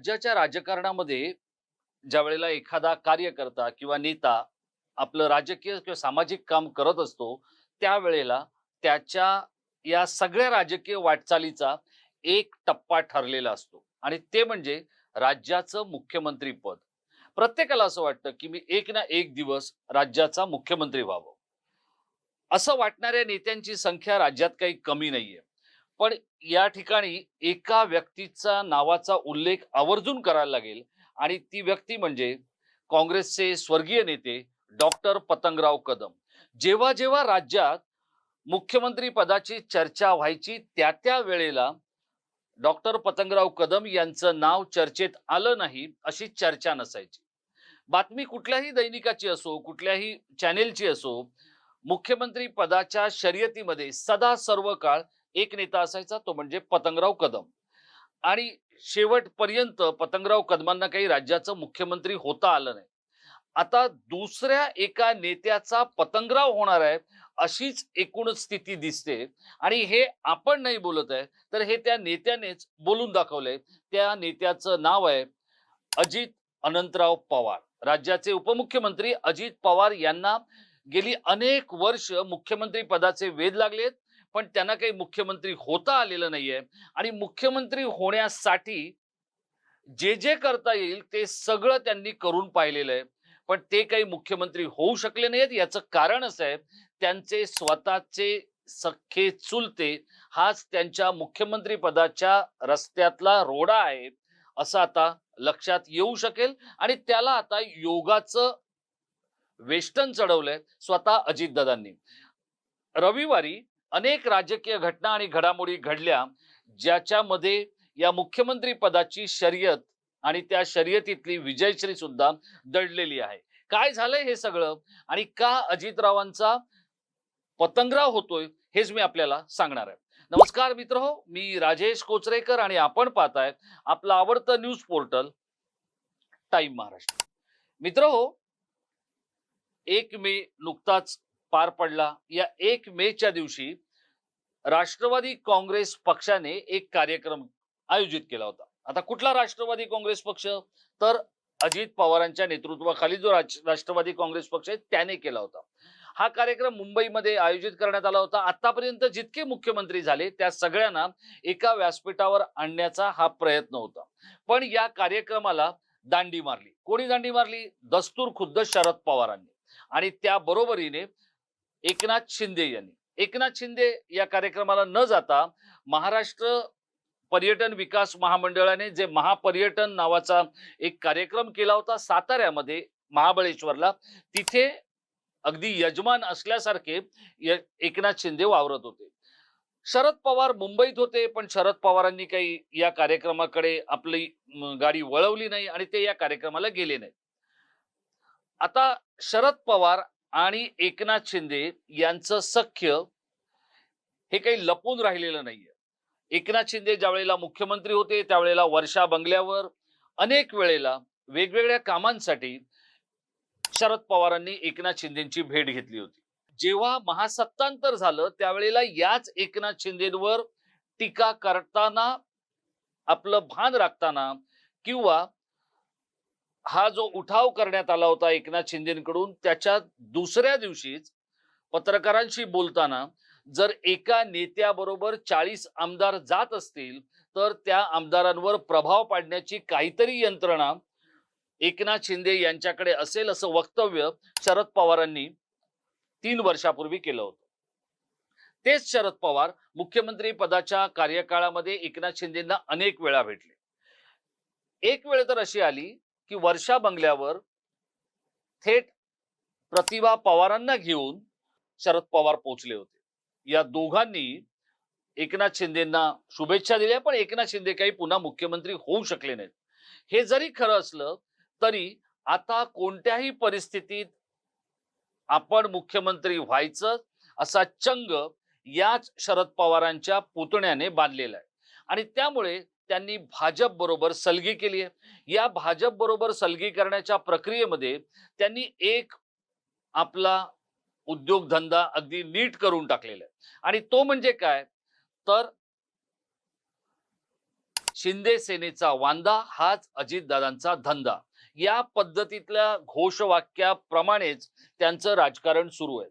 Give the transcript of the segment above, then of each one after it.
राज्याच्या राजकारणामध्ये ज्या वेळेला एखादा कार्यकर्ता किंवा नेता आपलं राजकीय किंवा सामाजिक काम करत असतो त्यावेळेला त्याच्या या सगळ्या राजकीय वाटचालीचा एक टप्पा ठरलेला असतो. आणि ते म्हणजे राज्याचं मुख्यमंत्री पद. प्रत्येकाला असं वाटतं की मी एक ना एक दिवस राज्याचा मुख्यमंत्री व्हावं. असं वाटणाऱ्या नेत्यांची संख्या राज्यात काही कमी नाहीये. पण या ठिकाणी एका व्यक्तीचा नावाचा उल्लेख आवर्जून करायला लागेल. आणि ती व्यक्ती म्हणजे काँग्रेसचे स्वर्गीय नेते डॉक्टर पतंगराव कदम. जेव्हा जेव्हा राज्यात मुख्यमंत्री पदाची चर्चा व्हायची त्या त्या वेळेला डॉक्टर पतंगराव कदम यांचं नाव चर्चेत आलं नाही अशी चर्चा नसायची. बातमी कुठल्याही दैनिकाची असो कुठल्याही चॅनेलची असो मुख्यमंत्री पदाच्या शर्यतीमध्ये सदा सर्व काळ एक नेता असायचा तो म्हणजे पतंगराव कदम. आणि शेवटपर्यंत पतंगराव कदमांना काही राज्याचं मुख्यमंत्री होता आलं नाही. आता दुसऱ्या एका नेत्याचा पतंगराव होणार आहे अशीच एकूणच स्थिती दिसते. आणि हे आपण नाही बोलत आहे तर हे त्या नेत्यानेच बोलून दाखवलंय. त्या नेत्याचं नाव आहे अजित अनंतराव पवार. राज्याचे उपमुख्यमंत्री अजित पवार यांना गेली अनेक वर्ष मुख्यमंत्री पदाचे वेध लागलेत. पण त्यांना काही मुख्यमंत्री होता आलेलं नाहीये. आणि मुख्यमंत्री होण्यासाठी जे जे करता येईल ते सगळं त्यांनी करून पाहिलेलं आहे. पण ते काही मुख्यमंत्री होऊ शकले नाहीत. याचं कारण असं आहे त्यांचे स्वतःचे सख्खे चुलते हाच त्यांच्या मुख्यमंत्री पदाच्या रस्त्यातला रोडा आहे असं आता लक्षात येऊ शकेल. आणि त्याला आता योगाचं वेष्टन चढवलंय स्वतः अजितदादांनी. रविवारी अनेक राजकीय घटना आणि घडामोडी घडल्या ज्याच्यामध्ये या मुख्यमंत्री पदाची शर्यत आणि त्या शर्यतीतली विजयश्री सुद्धा दडलेली आहे. काय झालंय हे सगळं? आणि का अजितरावांचा पतंगराव होतोय हेच मी आपल्याला सांगणार आहे. नमस्कार मित्र हो मी राजेश कोचरेकर आणि आपण पाहताय आपलं आवडतं न्यूज पोर्टल टाइम महाराष्ट्र. मित्र हो एक मे नुकताच पार पडला. या एक मेच्या दिवशी राष्ट्रवादी काँग्रेस पक्षाने एक कार्यक्रम आयोजित केला होता. आता कुठला राष्ट्रवादी काँग्रेस पक्ष? तर अजित पवारांच्या नेतृत्वाखाली जो राष्ट्रवादी काँग्रेस पक्ष आहे त्याने केला होता. हा कार्यक्रम मुंबईमध्ये आयोजित करण्यात आला होता. आतापर्यंत जितके मुख्यमंत्री झाले त्या सगळ्यांना एका व्यासपीठावर आणण्याचा हा प्रयत्न होता. पण या कार्यक्रमाला दांडी मारली. कोणी दांडी मारली? दस्तूर खुद्द शरद पवारांनी. आणि त्या बरोबरीने एकनाथ शिंदे यांनी. एकनाथ शिंदे या कार्यक्रमाला न जाता महाराष्ट्र पर्यटन विकास महामंडळाने जे महापर्यटन नावाचा एक कार्यक्रम केला होता साताऱ्यामध्ये महाबळेश्वरला तिथे अगदी यजमान असल्यासारखे एकनाथ शिंदे वावरत होते. शरद पवार मुंबईत होते पण शरद पवारांनी काही या कार्यक्रमाकडे आपली गाडी वळवली नाही आणि ते या कार्यक्रमाला गेले नाही आता शरद पवार आणि एकनाथ शिंदे यांचं सख्य हे काही लपून राहिलेलं नाहीये. एकनाथ शिंदे ज्या वेळेला मुख्यमंत्री होते त्यावेळेला वर्षा बंगल्यावर अनेक वेळेला वेगवेगळ्या कामांसाठी शरद पवारांनी एकनाथ शिंदेची भेट घेतली होती. जेव्हा महासत्तांतर झालं त्यावेळेला याच एकनाथ शिंदेवर टीका करताना आपलं भान राखताना किंवा हा जो उठाव करण्यात आला होता एकनाथ शिंदेकडून त्याच्या दुसऱ्या दिवशीच पत्रकारांशी बोलताना जर एका नेत्याबरोबर चाळीस आमदार जात असतील तर त्या आमदारांवर प्रभाव पाडण्याची काहीतरी यंत्रणा एकनाथ शिंदे यांच्याकडे असेल असं वक्तव्य शरद पवारांनी तीन वर्षापूर्वी केलं होतं. तेच शरद पवार मुख्यमंत्री पदाच्या कार्यकाळामध्ये एकनाथ शिंदेना अनेक वेळा भेटले. एक वेळ तर अशी आली की वर्षा बंगल्यावर थेट प्रतिभा पवारांना घेऊन शरद पवार पोहोचले होते. या दोघांनी एकनाथ शिंदेना शुभेच्छा दिल्या पण एकनाथ शिंदे काही पुन्हा मुख्यमंत्री होऊ शकले नाहीत. हे जरी खरं असलं तरी आता कोणत्याही परिस्थितीत आपण मुख्यमंत्री व्हायचं असा चंग याच शरद पवारांच्या पुतण्याने बांधलेला आहे. आणि त्यामुळे त्यांनी भाजप बरोबर सलगी केली आहे. या भाजप बरोबर सलगी करण्याच्या प्रक्रियेमध्ये त्यांनी एक आपला उद्योगधंदा अगदी नीट करून टाकलेला आहे. आणि तो म्हणजे काय? तर शिंदे सेनेचा वांदा हाच अजितदादांचा धंदा. या पद्धतीतल्या घोषवाक्याप्रमाणेच त्यांचं राजकारण सुरू आहे.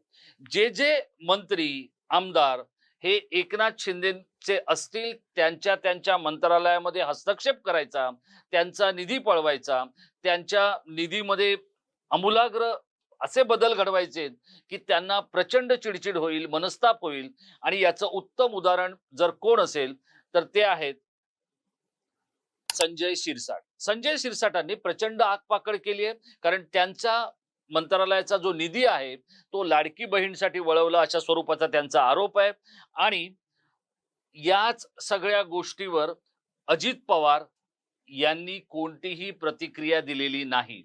जे जे मंत्री आमदार हे एकनाथ शिंदेचे असतील त्यांच्या त्यांच्या मंत्रालयामध्ये हस्तक्षेप करायचा त्यांचा निधी पळवायचा त्यांच्या निधीमध्ये आमूलाग्र असे बदल घडवायचे की त्यांना प्रचंड चिडचिड होईल मनस्ताप होईल आणि याचं उत्तम उदाहरण जर कोण असेल तर ते आहेत संजय शिरसाट. संजय शिरसाटांनी प्रचंड आगपाकड केली आहे कारण त्यांचा मंत्रालयाचा जो निधी आहे तो लाडकी बहीणसाठी वळवला अशा स्वरूपाचा त्यांचा आरोप आहे. आणि याच सगळ्या गोष्टीवर अजित पवार यांनी कोणतीही प्रतिक्रिया दिलेली नाही.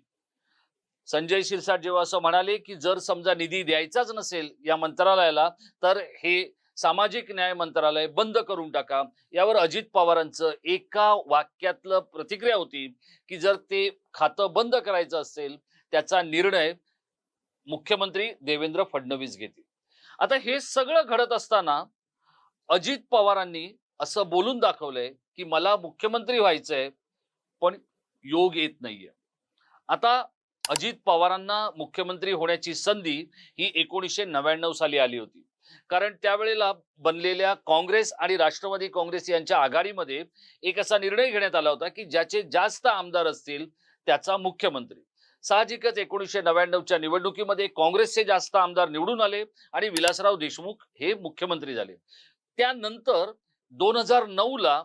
संजय शिरसाट जेव्हा असं म्हणाले की जर समजा निधी द्यायचाच नसेल या मंत्रालयाला तर हे सामाजिक न्याय मंत्रालय बंद करून टाका. यावर अजित पवारांचं एका वाक्यातलं प्रतिक्रिया होती की जर ते खातं बंद करायचं असेल त्याचा निर्णय मुख्यमंत्री देवेंद्र फडणवीस घेतील. आता हे सगळं घडत असताना अजित पवारांनी असं बोलून दाखवलंय की मला मुख्यमंत्री व्हायचंय पण योग येत नाहीये. आता अजित पवारांना मुख्यमंत्री होण्याची संधी ही एकोणीसशे नव्याण्णव साली आली होती. कारण त्यावेळेला बनलेल्या काँग्रेस आणि राष्ट्रवादी काँग्रेस यांच्या आघाडीमध्ये एक असा निर्णय घेण्यात आला होता की ज्याचे जास्त आमदार असतील त्याचा मुख्यमंत्री. साहजिकच एकोणीसशे नव्याण्णवच्या निवडणुकीमध्ये काँग्रेसचे जास्त आमदार निवडून आले आणि विलासराव देशमुख हे मुख्यमंत्री झाले. त्यानंतर दोन हजार नऊ ला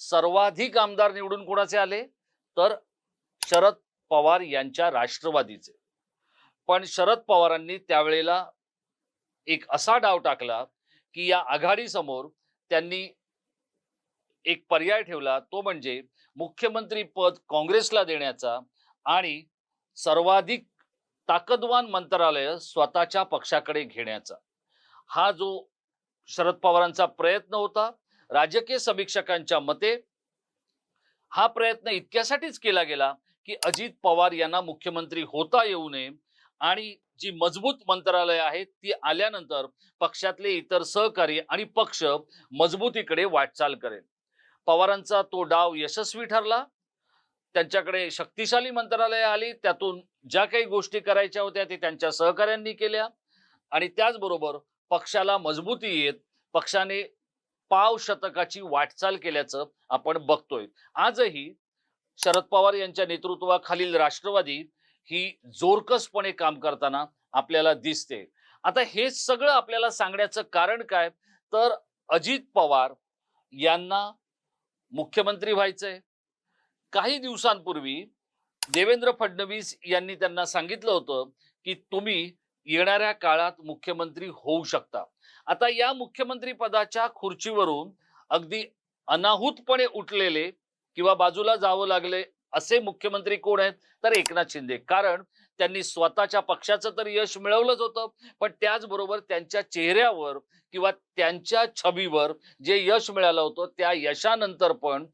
सर्वाधिक आमदार निवडून कोणाचे आले? तर शरद पवार यांच्या राष्ट्रवादीचे. पण शरद पवारांनी त्यावेळेला एक असा डाव टाकला की या आघाडीसमोर त्यांनी एक पर्याय ठेवला तो म्हणजे मुख्यमंत्री पद काँग्रेसला देण्याचा आणि सर्वाधिक ताकदवान मंत्रालय स्वतःच्या पक्षाकडे घेण्याचा. हा जो शरद पवारांचा प्रयत्न होता राजकीय समीक्षकांच्या मते हा प्रयत्न इतक्यासाठीच केला गेला की अजित पवार यांना मुख्यमंत्री होता येऊ नये आणि जी मजबूत मंत्रालय आहेत ती आल्यानंतर पक्षातले इतर सहकारी आणि पक्ष मजबूतीकडे वाटचाल करेल. पवारांचा तो डाव यशस्वी ठरला. त्यांच्याकडे शक्तिशाली मंत्रालय आली. त्यातून ज्या काही गोष्टी करायच्या होत्या ते त्यांच्या सहकाऱ्यांनी केल्या. आणि त्याचबरोबर पक्षाला मजबूती येत पक्षाने पाव शतकाची वाटचाल केल्याचं आपण बघतोय. आजही शरद पवार यांच्या नेतृत्वाखालील राष्ट्रवादी ही जोरकसपणे काम करताना आपल्याला दिसते. आता हे सगळं आपल्याला सांगण्याचं कारण काय? तर अजित पवार यांना मुख्यमंत्री व्हायचंय. काही दिवसांपूर्वी देवेंद्र फडणवीस यांनी त्यांना सांगितलं होतं की तुम्ही येणाऱ्या काळात मुख्यमंत्री होऊ शकता. आता या मुख्यमंत्री पदाच्या खुर्चीवरून अगदी अनाहूतपणे उठलेले किंवा बाजूला जावं लागले असे मुख्यमंत्री कोण आहेत? तर एकनाथ शिंदे. कारण त्यांनी स्वतःच्या पक्षाचं तर यश मिळवलंच होतं पण त्याचबरोबर त्यांच्या चेहऱ्यावर किंवा त्यांच्या छबीवर जे यश मिळालं होतं त्या यशानंतर पण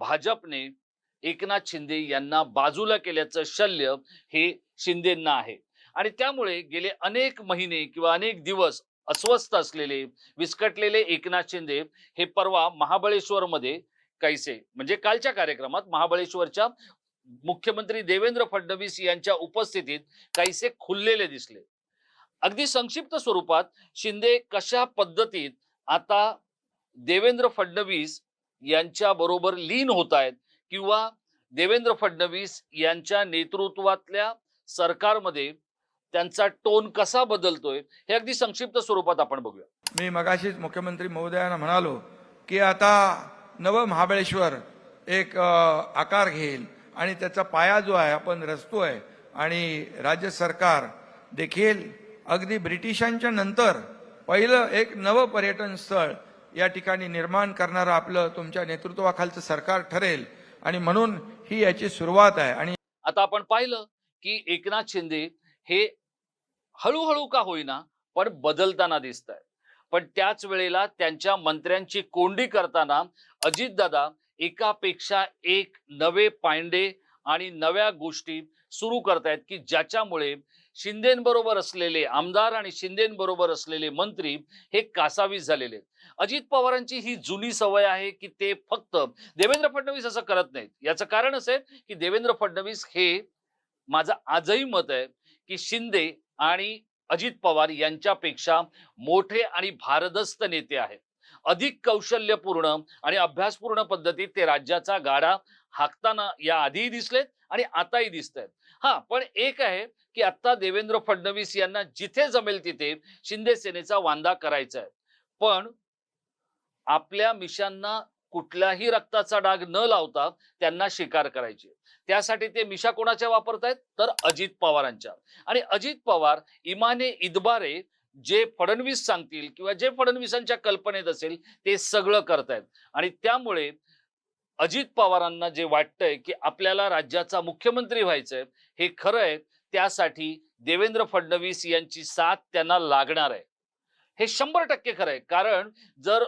भाजपने एकनाथ शिंदे यांना बाजूला केल्याचं शल्य हे शिंदेंना आहे. आणि त्यामुळे गेले अनेक महिने किंवा अनेक दिवस अस्वस्थ असलेले विस्कटलेले एकनाथ शिंदे हे परवा महाबळेश्वरमध्ये कैसे म्हणजे कालच्या कार्यक्रमात महाबळेश्वरच्या मुख्यमंत्री देवेंद्र फडणवीस यांच्या उपस्थितीत कैसे खुललेले दिसले. अगदी संक्षिप्त स्वरूपात शिंदे कशा पद्धतीत आता देवेंद्र फडणवीस यांच्या बरोबर लीन होत आहेत किंवा देवेंद्र फडणवीस यांच्या नेतृत्वातल्या सरकारमध्ये त्यांचा टोन कसा बदलतोय हे अगदी संक्षिप्त स्वरूपात आपण बघूया. मी मगाशीच मुख्यमंत्री महोदयांना म्हणालो की आता नव महाबळेश्वर एक आकार घेईल आणि त्याचा पाया जो आहे आपण रचतोय आणि राज्य सरकार देखील अगदी ब्रिटिशांच्या नंतर पहिलं एक नवं पर्यटन स्थळ या ठिकाणी निर्माण करणारं आपलं तुमच्या नेतृत्वाखालचं सरकार ठरेल. आणि म्हणून ही याची सुरुवात आहे. आणि आता आपण पाहिलं की एकनाथ शिंदे हे हळूहळू का होईना पण बदलताना दिसत आहे पण त्याच वेळेला त्यांच्या मंत्र्यांची कोंडी करताना अजितदादा एकापेक्षा एक नवे पायंडे आणि नव्या गोष्टी सुरू करतायत की ज्याच्यामुळे शिंदेबरोबर असलेले आमदार आणि शिंदेबरोबर असलेले मंत्री हे कासावीस झालेले अजित पवारांची ही जुनी सवय आहे की ते फक्त देवेंद्र फडणवीस असं करत नाहीत. याचं कारण असं आहे की देवेंद्र फडणवीस हे माझं आजही मत आहे की शिंदे आणि अजित पवार यांच्यापेक्षा मोठे आणि भारदस्त नेते आहेत. अधिक कौशल्यपूर्ण आणि अभ्यासपूर्ण पद्धतीत ते राज्याचा गाडा हाकताना या आधीही दिसलेत आणि आताही दिसत आहेत हा पण एक आहे की आता देवेंद्र फडणवीस यांना जिथे जमेल तिथे शिंदे सेनेचा वांदा करायचा आहे पण आपल्या मिशांना कुठल्याही रक्ताचा डाग न लावता त्यांना शिकार करायचे. त्यासाठी ते मिशा कोणाच्या वापरतायत? तर अजित पवारांच्या. आणि अजित पवार इमाने इदबारे जे फडणवीस सांगतील किंवा जे फडणवीसांच्या कल्पनेत असेल ते सगळं करतायत. आणि त्यामुळे अजित पवारांना जे वाटतंय की आपल्याला राज्याचा मुख्यमंत्री व्हायचंय हे खरं आहे त्यासाठी देवेंद्र फडणवीस यांची साथ त्यांना लागणार आहे. हे शंभर टक्के खरं आहे कारण जर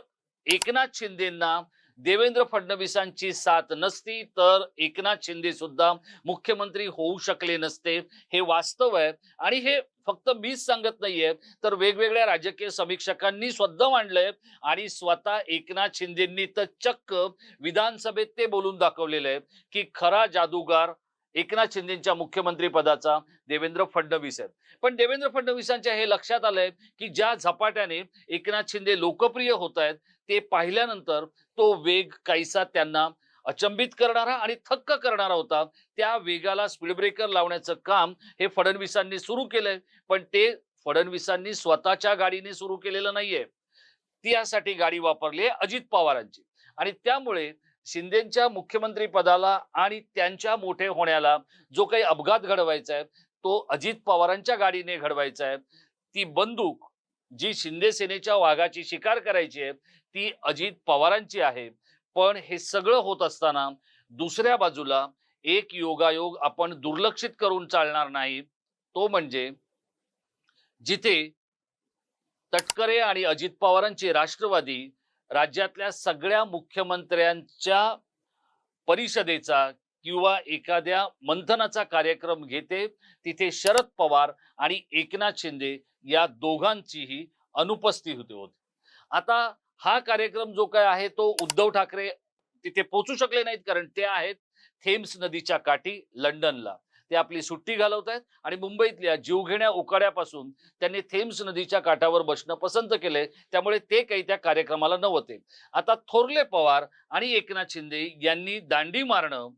एकनाथ शिंदेना देवेंद्र फडणवीसांची साथ नसती तर एकनाथ शिंदे सुद्धा मुख्यमंत्री होऊ शकले नसते हे वास्तव आहे. आणि हे फक्त मीच सांगत नाहीये तर वेगवेगळ्या राजकीय समीक्षकांनी स्वतः मांडलंय आणि स्वतः एकनाथ शिंदेंनी तर चक्क विधानसभेत ते बोलून दाखवलेलं आहे की खरा जादूगार एकनाथ शिंदेच्या मुख्यमंत्री पदाचा देवेंद्र फडणवीस आहेत. पण देवेंद्र फडणवीसांच्या हे लक्षात आलंय की ज्या झपाट्याने एकनाथ शिंदे लोकप्रिय होत आहेत ते पाहिल्यानंतर तो वेग काहीसा त्यांना अचंबित करणारा आणि थक्क करणारा होता. त्या वेगाला स्पीड ब्रेकर लावण्याचं काम हे फडणवीसांनी सुरू केलंय. पण ते फडणवीसांनी स्वतःच्या गाडीने सुरू केलेलं नाहीये. त्यासाठी गाडी वापरली आहे अजित पवारांची. आणि त्यामुळे शिंदेच्या मुख्यमंत्री पदाला आणि त्यांच्या मोठे होण्याला जो काही अपघात घडवायचा आहे तो अजित पवारांच्या गाडीने घडवायचा आहे. ती बंदूक जी शिंदे सेनेच्या वाघाची शिकार करायची आहे ती अजित पवारांची आहे. पण हे सगळं होत असताना दुसऱ्या बाजूला एक योगायोग आपण दुर्लक्षित करून चालणार नाही. तो म्हणजे जिथे तटकरे आणि अजित पवारांची राष्ट्रवादी राज्यातल्या सगळ्या मुख्यमंत्र्यांच्या परिषदेचा किंवा एखाद्या मंथनाचा कार्यक्रम घेते तिथे शरद पवार आणि एकनाथ शिंदे या दोघांचीही अनुपस्थिती होती. आता हा कार्यक्रम जो काय आहे तो उद्धव ठाकरे तिथे पोहोचू शकले नाहीत कारण ते आहेत थेम्स नदीच्या काठी लंडनला. ते आपली सुट्टी घालवत आहेत आणि मुंबईतल्या जीवघेण्या उकाड्यापासून त्यांनी थेम्स नदीच्या काठावर बसणं पसंत केले. त्यामुळे ते काही त्या कार्यक्रमाला नव्हते. आता थोरले पवार आणि एकनाथ शिंदे यांनी दांडी मारणं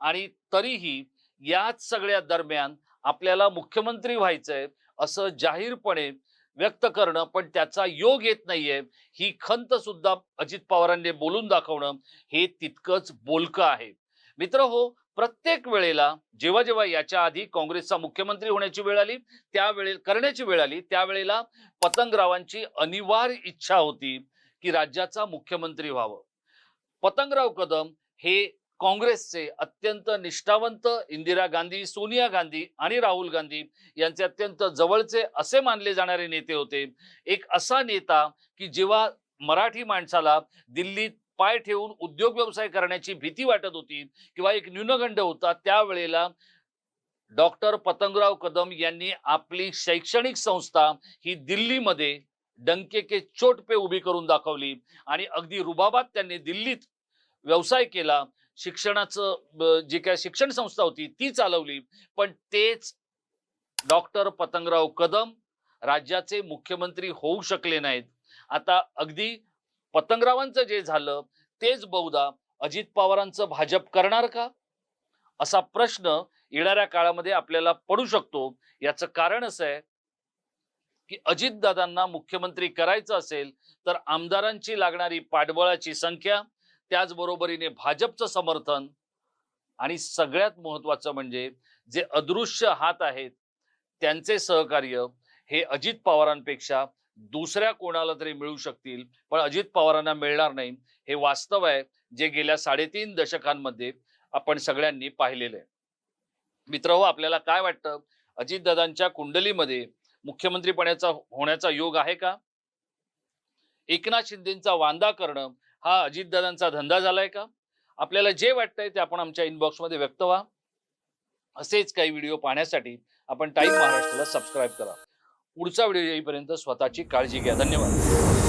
आणि तरीही याच सगळ्या दरम्यान आपल्याला मुख्यमंत्री व्हायचंय असं जाहीरपणे व्यक्त करणं पण त्याचा योग येत नाहीये. ही खंत सुद्धा अजित पवारांनी बोलून दाखवणं हे तितकंच बोलकं आहे. मित्र हो प्रत्येक वेळेला जेव्हा जेव्हा याच्या आधी काँग्रेसचा मुख्यमंत्री होण्याची वेळ आली त्यावेळे करण्याची वेळ आली त्यावेळेला पतंगरावांची अनिवार्य इच्छा होती की राज्याचा मुख्यमंत्री व्हावं. पतंगराव कदम हे काँग्रेसचे अत्यंत निष्ठावंत इंदिरा गांधी सोनिया गांधी आणि राहुल गांधी यांचे अत्यंत जवळचे असे मानले जाणारे नेते होते. एक असा नेता की जेव्हा मराठी माणसाला दिल्लीत पाय ठेवून उद्योग व्यवसाय करण्याची भीती वाटत होती किंवा एक न्यूनगंड होता त्यावेळेला डॉक्टर पतंगराव कदम यांनी आपली शैक्षणिक संस्था ही दिल्लीमध्ये डंके के चोट पे उभी करून दाखवली आणि अगदी रुबाबात त्यांनी दिल्लीत व्यवसाय केला. शिक्षणाचं जी काय शिक्षण संस्था होती ती चालवली. पण तेच डॉक्टर पतंगराव कदम राज्याचे मुख्यमंत्री होऊ शकले नाहीत. आता अगदी पतंगरावांचं जे झालं तेच बहुधा अजित पवारांचं भाजप करणार का? असा प्रश्न येणाऱ्या काळामध्ये आपल्याला पडू शकतो. याचं कारण असं आहे की अजितदादांना मुख्यमंत्री करायचं असेल तर आमदारांची लागणारी पाठबळाची संख्या त्याचबरोबरीने भाजपचं समर्थन आणि सगळ्यात महत्वाचं म्हणजे जे अदृश्य हात आहेत त्यांचे सहकार्य हे अजित पवारांपेक्षा दुसऱ्या कोणाला तरी मिळू शकतील. पण अजित पवारांना मिळणार नाही हे वास्तव आहे जे गेल्या साडेतीन दशकांमध्ये आपण सगळ्यांनी पाहिलेलं आहे. मित्र हो आपल्याला काय वाटतं? अजितदादांच्या कुंडलीमध्ये मुख्यमंत्रीपणाचा होण्याचा योग आहे का? एकनाथ शिंदेचा वांदा करणं हा अजितदादांचा धंदा झालाय का? आपल्याला जे वाटतंय ते आपण आमच्या इनबॉक्समध्ये व्यक्त व्हा. असेच काही व्हिडिओ पाहण्यासाठी आपण टाईम महाराष्ट्राला सबस्क्राईब करा. पुढचा व्हिडिओ येईपर्यंत स्वतःची काळजी घ्या. धन्यवाद.